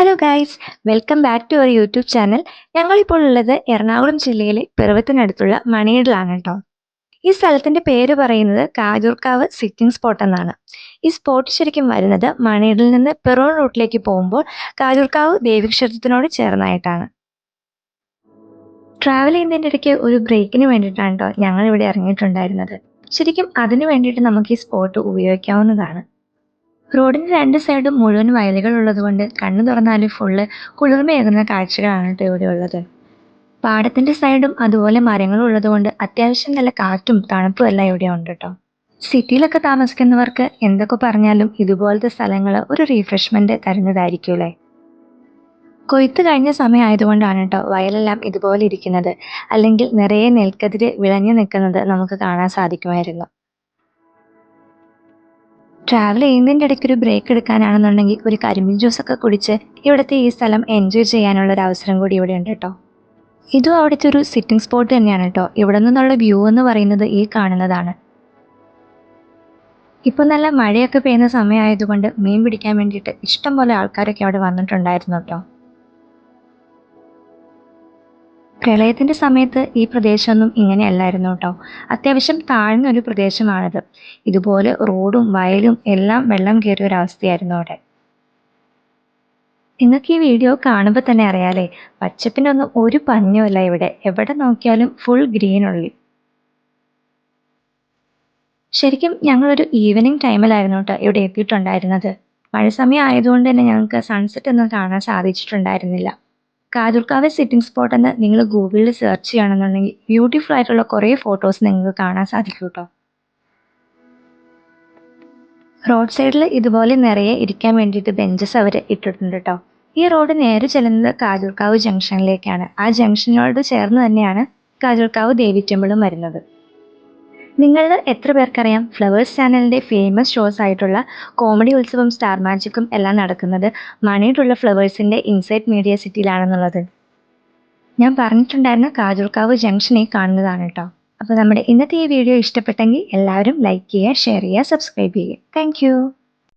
Hello guys welcome back to our YouTube channel ഞങ്ങളിപ്പോൾ ഉള്ളത് എറണാകുളം ജില്ലയിലെ പിറവത്തിനടുത്തുള്ള മണിയിടലാണ് കേട്ടോ ഈ സ്ഥലത്തിന്റെ പേര് പറയുന്നത് കാജൂർക്കാവ് സിറ്റിംഗ് സ്പോട്ട് എന്നാണ്. ഈ സ്പോട്ട് ശരിക്കും വരുന്നത് മണിയിടിൽ നിന്ന് പിറവം റൂട്ടിലേക്ക് പോകുമ്പോൾ കാജൂർക്കാവ് ദേവീക്ഷേത്രത്തിനോട് ചേർന്നായിട്ടാണ്. ട്രാവൽ ചെയ്യുന്നതിന്റെ ഇടയ്ക്ക് ഒരു ബ്രേക്കിന് വേണ്ടിയിട്ടാണ് കേട്ടോ ഞങ്ങളിവിടെ ഇറങ്ങിയിട്ടുണ്ടായിരുന്നത്. ശരിക്കും അതിനു വേണ്ടിയിട്ട് നമുക്ക് ഈ സ്പോട്ട് ഉപയോഗിക്കാവുന്നതാണ്. റോഡിന് രണ്ട് സൈഡും മുഴുവൻ വയലുകൾ ഉള്ളതുകൊണ്ട് കണ്ണു തുറന്നാലും ഫുള്ള് കുളിർമയേകുന്ന കാഴ്ചകളാണ് കേട്ടോ ഇവിടെ ഉള്ളത്. പാടത്തിന്റെ സൈഡും അതുപോലെ മരങ്ങളും ഉള്ളതുകൊണ്ട് അത്യാവശ്യം നല്ല കാറ്റും തണുപ്പും എല്ലാം ഇവിടെ ഉണ്ട് കേട്ടോ സിറ്റിയിലൊക്കെ താമസിക്കുന്നവർക്ക് എന്തൊക്കെ പറഞ്ഞാലും ഇതുപോലത്തെ സ്ഥലങ്ങൾ ഒരു റീഫ്രഷ്മെന്റ് തരുന്നതായിരിക്കുമല്ലേ കൊയ്ത്ത് കഴിഞ്ഞ സമയമായതുകൊണ്ടാണ് കേട്ടോ വയലെല്ലാം ഇതുപോലെ ഇരിക്കുന്നത്. അല്ലെങ്കിൽ നിറയെ നെൽക്കതിര് വിളഞ്ഞു നിൽക്കുന്നത് നമുക്ക് കാണാൻ സാധിക്കുമായിരുന്നു. ട്രാവൽ ചെയ്യുന്നതിന്റെ ഇടയ്ക്ക് ഒരു ബ്രേക്ക് എടുക്കാനാണെന്നുണ്ടെങ്കിൽ ഒരു കരിമീൻ ജ്യൂസൊക്കെ കുടിച്ച് ഇവിടുത്തെ ഈ സ്ഥലം എൻജോയ് ചെയ്യാനുള്ള ഒരു അവസരം കൂടി ഇവിടെ ഉണ്ട് കേട്ടോ. ഇതും അവിടുത്തെ ഒരു സിറ്റിംഗ് സ്പോട്ട് തന്നെയാണ് കേട്ടോ. ഇവിടെ നിന്നുള്ള വ്യൂ എന്ന് പറയുന്നത് ഈ കാണുന്നതാണ്. ഇപ്പോൾ നല്ല മഴയൊക്കെ പെയ്യുന്ന സമയമായതുകൊണ്ട് മീൻ പിടിക്കാൻ വേണ്ടിയിട്ട് ഇഷ്ടം പോലെ ആൾക്കാരൊക്കെ അവിടെ വന്നിട്ടുണ്ടായിരുന്നു കേട്ടോ. പ്രളയത്തിന്റെ സമയത്ത് ഈ പ്രദേശമൊന്നും ഇങ്ങനെയല്ലായിരുന്നു കേട്ടോ. അത്യാവശ്യം താഴ്ന്ന ഒരു പ്രദേശമാണിത്. ഇതുപോലെ റോഡും വയലും എല്ലാം വെള്ളം കയറിയ ഒരു അവസ്ഥയായിരുന്നു അവിടെ. നിങ്ങൾക്ക് ഈ വീഡിയോ കാണുമ്പോൾ തന്നെ അറിയാലേ പച്ചപ്പിനൊന്നും ഒരു പഞ്ഞുമില്ല ഇവിടെ. എവിടെ നോക്കിയാലും ഫുൾ ഗ്രീൻ ഉള്ളി. ശരിക്കും ഞങ്ങളൊരു ഈവനിങ് ടൈമിലായിരുന്നു കേട്ടോ ഇവിടെ എത്തിയിട്ടുണ്ടായിരുന്നത്. മഴ സമയം ആയതുകൊണ്ട് തന്നെ ഞങ്ങൾക്ക് സൺസെറ്റ് ഒന്നും കാണാൻ സാധിച്ചിട്ടുണ്ടായിരുന്നില്ല. കാതൂർക്കാവ് സിറ്റിംഗ് സ്പോട്ട് എന്ന് നിങ്ങൾ ഗൂഗിളിൽ സെർച്ച് ചെയ്യണമെന്നുണ്ടെങ്കിൽ ബ്യൂട്ടിഫുൾ ആയിട്ടുള്ള കുറേ ഫോട്ടോസ് നിങ്ങൾക്ക് കാണാൻ സാധിക്കും കേട്ടോ റോഡ് സൈഡിൽ ഇതുപോലെ നിറയെ ഇരിക്കാൻ വേണ്ടിയിട്ട് ബെഞ്ചസ് അവർ ഇട്ടിട്ടുണ്ട് കേട്ടോ ഈ റോഡ് നേരെ ചെല്ലുന്നത് കാജൂർക്കാവ് ജംഗ്ഷനിലേക്കാണ് ആ ജംഗ്ഷനോട് ചേർന്ന് തന്നെയാണ് കാജൂർക്കാവ് ദേവി ടെമ്പിളും വരുന്നത്. നിങ്ങളിൽ എത്ര പേർക്കറിയാം ഫ്ലവേഴ്സ് ചാനലിന്റെ ഫേമസ് ഷോസ് ആയിട്ടുള്ള കോമഡി ഉത്സവം സ്റ്റാർ മാജിക്കും എല്ലാം നടക്കുന്നത് മണിയിട്ടുള്ള ഫ്ലവേഴ്സിന്റെ ഇൻസൈറ്റ് മീഡിയ സിറ്റിയിലാണെന്നുള്ളത് ഞാൻ പറഞ്ഞിട്ടുണ്ടായിരുന്ന കാജുർക്കാവ് ജംഗ്ഷനെ കാണുന്നതാണ് കേട്ടോ. അപ്പോൾ നമ്മുടെ ഇന്നത്തെ ഈ വീഡിയോ ഇഷ്ടപ്പെട്ടെങ്കിൽ എല്ലാവരും ലൈക്ക് ചെയ്യുക ഷെയർ ചെയ്യുക സബ്സ്ക്രൈബ് ചെയ്യുക. താങ്ക്